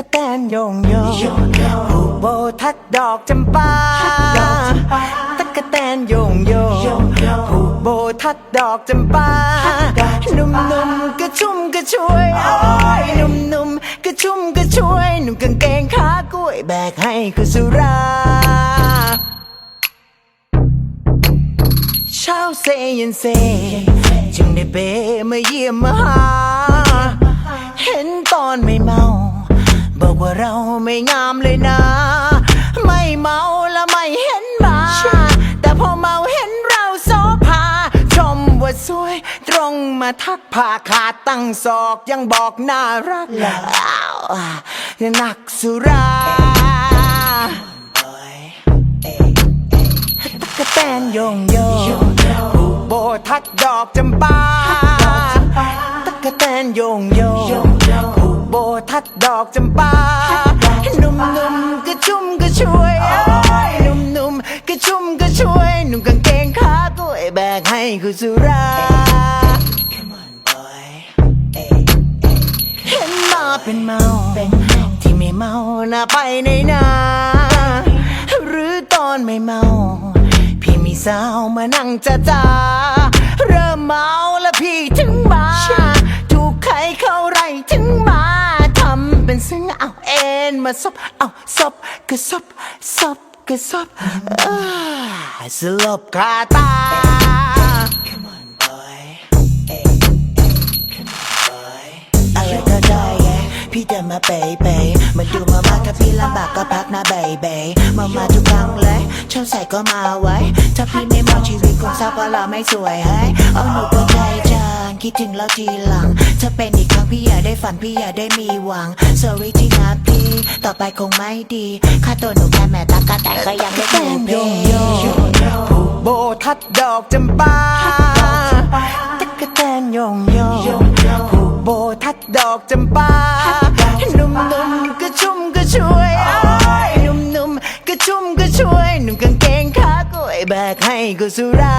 ะแตนโยงโยผูกโบทัดดอกจำปาตะกะแตนโยงโยผูกโบทัดดอกจำปาหนุ่มๆกระชุ่มกระชวยโอ้ยหนุ่มๆกระชุ่มกระชวยหนุ่มกางเกงขากล้วยแบกให้คือสุราเช้าเซย็นเซจึงได้เบมาเยี่ยมมาหาเห็นตอนไม่เมา ว่าเราไม่งามเลยนะ ไม่เมาและไม่เห็นมา แต่พอเมาเห็นเราโซภา ชมว่าสวย ตรงมาทักผ่าขาดตั้งศอกยังบอกน่ารักอ้าวนักสุราตะกะแตนโยงโยผูกโบทัดดอกจำปาตะกะแตนโยงโยผู โบทัดดอกจำปาหนุ่มๆกระชุ่มกระชวยโอ้ยหนุ่มๆกระชุ่มกระชวย หนุ่มกางเกงขาตัวแบกให้คุณสุราเห็นมาเป็นเมาที่ไม่เมาน่าไปในนาหรือตอนไม่เมาพี่มีสาวมานั่งจ้าจ้าเริ่มเมาแล้วพี่ถึงมา มาซบเอาซบก็ซบซบก็ซบเอ้อสลบคาตาอะไรก็ได้ไงพี่เดินมาเบย์เบย์มาดูมามาถ้าพี่ลำบากก็พักนะเบย์เบย์มามาทุกครั้งเลยชอบใส่ก็มาไว้ ถ้าพี่ไม่มองชีวิตคงเศร้าเพราะเราไม่สวยให้เอาหนูก็ใจจาง คิดถึงเราทีหลังถ้าเป็นอีกครั้งพี่อยากได้ฝันพี่อยากได้มีหวัง sorry ที่นะพี่ ต่อไปคงไม่ดีค่าตัวหนูแค่แม่ตากาแต่ก็ยังไม่ถูกเพผูกโบทัดดอกจำปาตะกะแตนโยงโยผูกโบทัดดอกจำปาหนุ่มๆกระชุ่มกระชวยโอ้ยหนุ่มๆกระชุ่มกระชวยหนุ่มกางเกงขากล้วยแบกให้กุสุรา